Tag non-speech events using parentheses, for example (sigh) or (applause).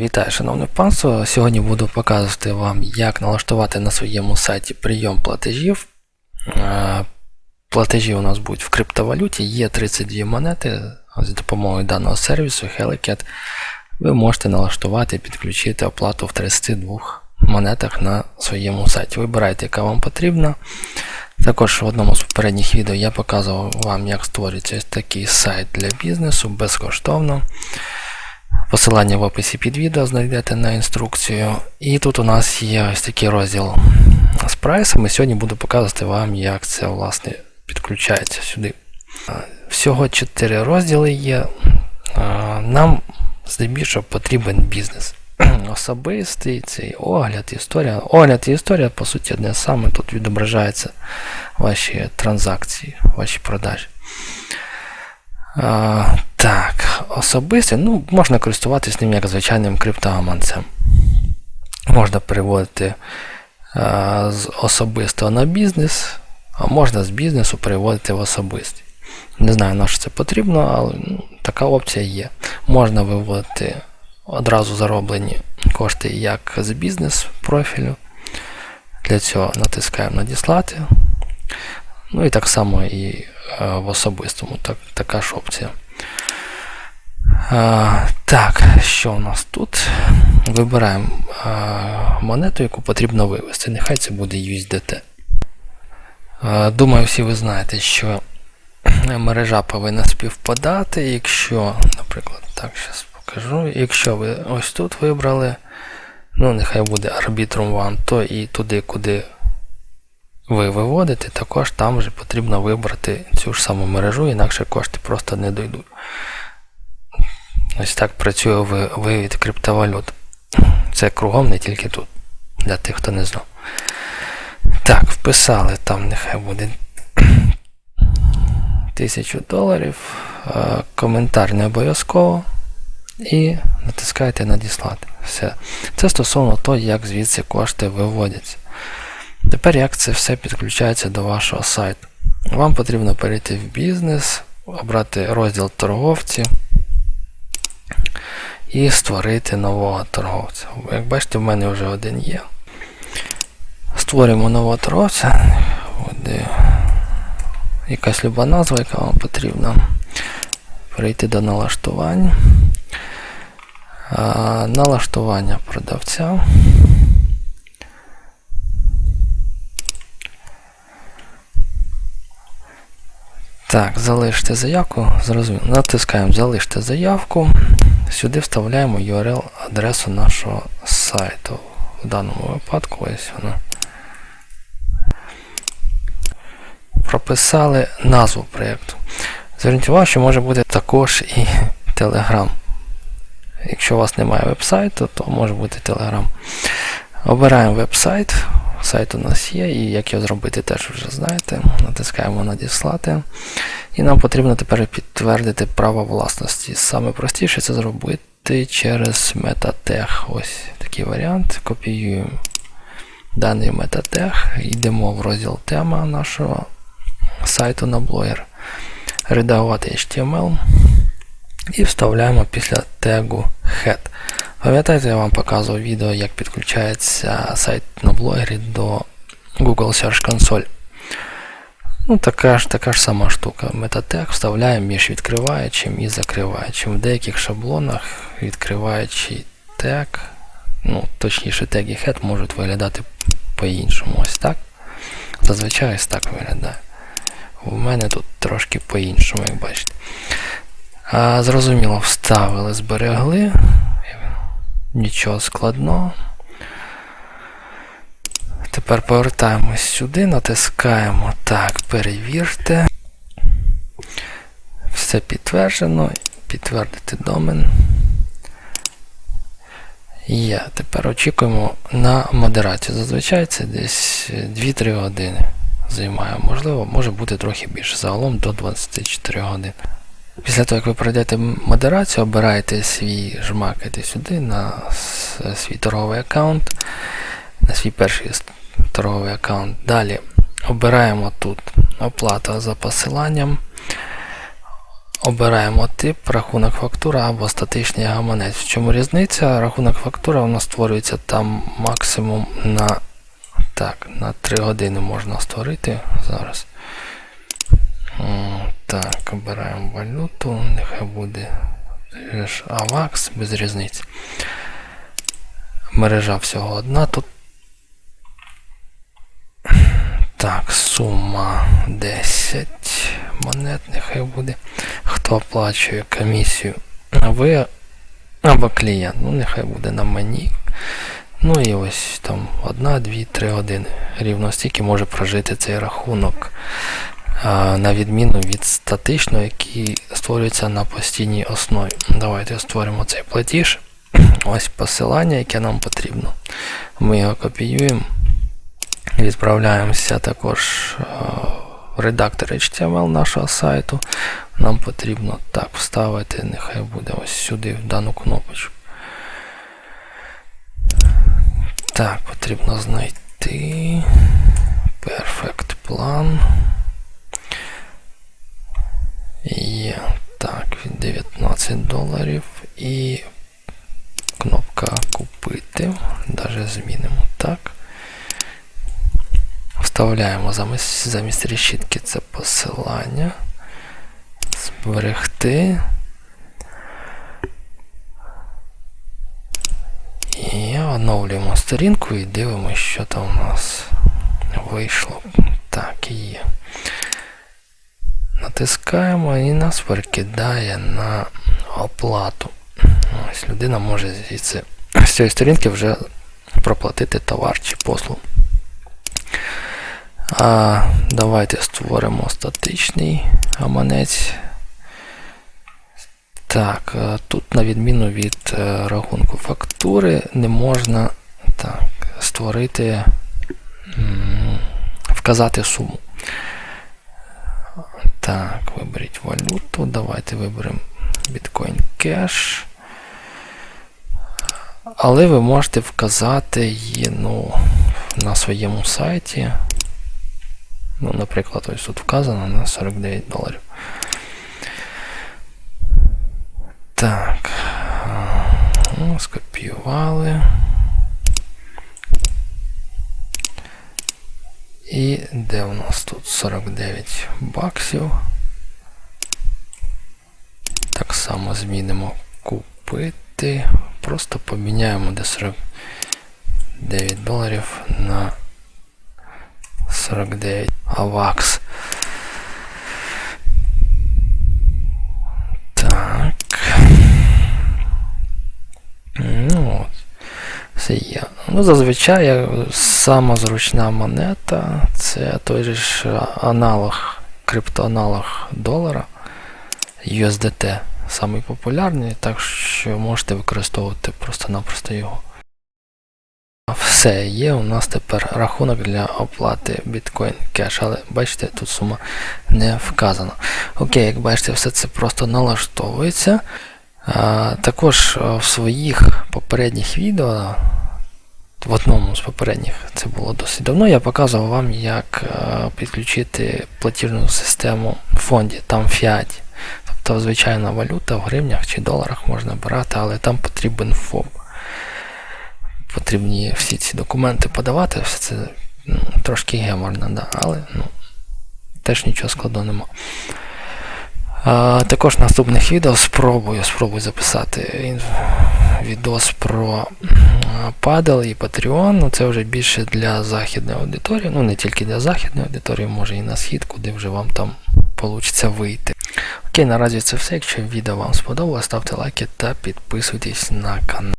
Вітаю, шановне панство. Сьогодні буду показувати вам, як налаштувати на своєму сайті прийом платежів. Е, Платежі у нас будуть в криптовалюті, є 32 монети. З допомогою даного сервісу Helicat ви можете налаштувати і підключити оплату в 32 монетах на своєму сайті. Вибирайте, яка вам потрібна. Також в одному з попередніх відео я показував вам, як створюється такий сайт для бізнесу безкоштовно. Посилання в описі під відео знайдете на інструкцію. І тут у нас є ось такий розділ з прайсами. Сьогодні буду показувати вам, як це власне підключається сюди. Всього 4 розділи є. Нам здебільшого потрібен бізнес. (clears throat) Особистий, цей огляд, історія. Огляд і історія, по суті, одне саме. Тут відображаються ваші транзакції, ваші продажі. Так, особисте, ну, можна користуватися ним як звичайним криптогаманцем. Можна переводити а, з особистого на бізнес, а можна з бізнесу переводити в особистий. Не знаю, на що це потрібно, але ну, така опція є. Можна виводити одразу зароблені кошти як з бізнес профілю. Для цього натискаємо надіслати. Ну і так само і е, в особистому так, така ж опція. А, так, що у нас тут? Вибираємо а, монету, яку потрібно вивести. Нехай це буде USDT. Думаю, всі ви знаєте, що мережа повинна співпадати. Якщо, наприклад, так, зараз покажу. Якщо ви ось тут вибрали, ну, нехай буде Arbitrum One, то і туди, куди ви виводите, також там вже потрібно вибрати цю ж саму мережу, інакше кошти просто не дойдуть. Ось так працює вивід криптовалют. Це кругом, не тільки тут. Для тих, хто не знав. Так, вписали там, нехай буде 1000 доларів. Е, Коментар не обов'язково. І натискаєте надіслати. Все. Це стосовно того, як звідси кошти виводяться. Тепер як це все підключається до вашого сайту. Вам потрібно перейти в бізнес, обрати розділ торговці і створити нового торговця. Як бачите, в мене вже один є. Створюємо нового торговця. Якась люба назва, яка вам потрібна. Перейти до налаштувань. Налаштування продавця. Так, залиште заявку. Зрозуміло. Натискаємо Залиште заявку. Сюди вставляємо URL адресу нашого сайту. В даному випадку ось вона. Прописали назву проєкту. Зверніть увагу, що може бути також і Telegram. Якщо у вас немає веб-сайту, то може бути Telegram. Обираємо веб-сайт. Сайт у нас є, і як його зробити, теж вже знаєте. Натискаємо надіслати. І нам потрібно тепер підтвердити право власності. Саме простіше це зробити через Metatech. Ось такий варіант. Копіюємо даний Metatech, йдемо в розділ тема нашого сайту на блогер. Редагувати HTML і вставляємо після тегу head. Пам'ятаєте, я вам показував відео, як підключається сайт на блогері до Google Search Console. Ну, така ж така ж сама штука. Метатег вставляємо між відкриваючим і закриваючим. В деяких шаблонах відкриваючий тег, ну, точніше теги head можуть виглядати по-іншому. Ось так. Зазвичай ось так виглядає. У мене тут трошки по-іншому, як бачите. А, Зрозуміло, вставили, зберегли. Нічого складного. Тепер повертаємось сюди, натискаємо так, перевірте. Все підтверджено. Підтвердити домен. Є. Тепер очікуємо на модерацію. Зазвичай це десь 2-3 години займає. Можливо, може бути трохи більше. Загалом до 24 годин. Після того, як ви пройдете модерацію, обираєте свій, жмакаєте сюди на свій торговий аккаунт, на свій перший торговий аккаунт. Далі обираємо тут оплата за посиланням. Обираємо тип, рахунок фактура або статичний гаманець. В чому різниця? Рахунок фактура у нас створюється там максимум на, так, на 3 години можна створити зараз. Так, обираємо валюту, нехай буде AVAX, без різниці. Мережа всього одна тут. Так, сума 10 монет, нехай буде. Хто оплачує комісію? Ви або клієнт, ну нехай буде на мені. Ну і ось там 1, 2, 3 години. Рівно стільки може прожити цей рахунок. На відміну від статичного, який створюється на постійній основі. Давайте створимо цей платіж. (clears throat) Ось посилання, яке нам потрібно. Ми його копіюємо. Відправляємося також в редактор HTML нашого сайту. Нам потрібно так вставити, нехай буде ось сюди, в дану кнопочку. Так, потрібно знайти Perfect Plan. Є так, від 19 доларів і кнопка купити. Даже змінимо так. Вставляємо замість, замість решітки це посилання. Зберегти. І оновлюємо сторінку і дивимося, що там у нас вийшло. Так, є. Натискаємо і нас перекидає на оплату. Ось людина може з цієї сторінки вже проплатити товар чи послугу. А, давайте створимо статичний гаманець. Так, е, тут на відміну від е, рахунку фактури не можна так, створити, вказати суму. Так, виберіть валюту. Давайте виберемо Bitcoin Cash. Але ви можете вказати її ну, на своєму сайті. Ну, наприклад, ось тут вказано на 49 доларів. Так. Ну, скопіювали. І де у нас тут 49 баксів? Так само змінимо купити. Просто поміняємо де 49 доларів на 49 авакс. Так. Ну от. Все є. Ну, зазвичай сама зручна монета це той же ж аналог, криптоаналог долара USDT. Самий популярний, так що можете використовувати просто-напросто його. Все, є у нас тепер рахунок для оплати Bitcoin Cash, але бачите, тут сума не вказана. Окей, як бачите, все це просто налаштовується. А, також в своїх попередніх відео, в одному з попередніх, це було досить давно, я показував вам, як а, підключити платіжну систему в фонді, там Fiat. Тобто звичайна валюта в гривнях чи доларах можна брати, але там потрібен ФОП потрібні всі ці документи подавати, все це ну, трошки геморно, да, але ну, теж нічого складного нема. А, також наступних відео спробую спробую записати відос про Падел і Patreon. Ну, Це вже більше для західної аудиторії, ну не тільки для західної аудиторії, може і на схід, куди вже вам там вийде вийти. Окей, наразі це все. Якщо відео вам сподобалось, ставте лайки та підписуйтесь на канал.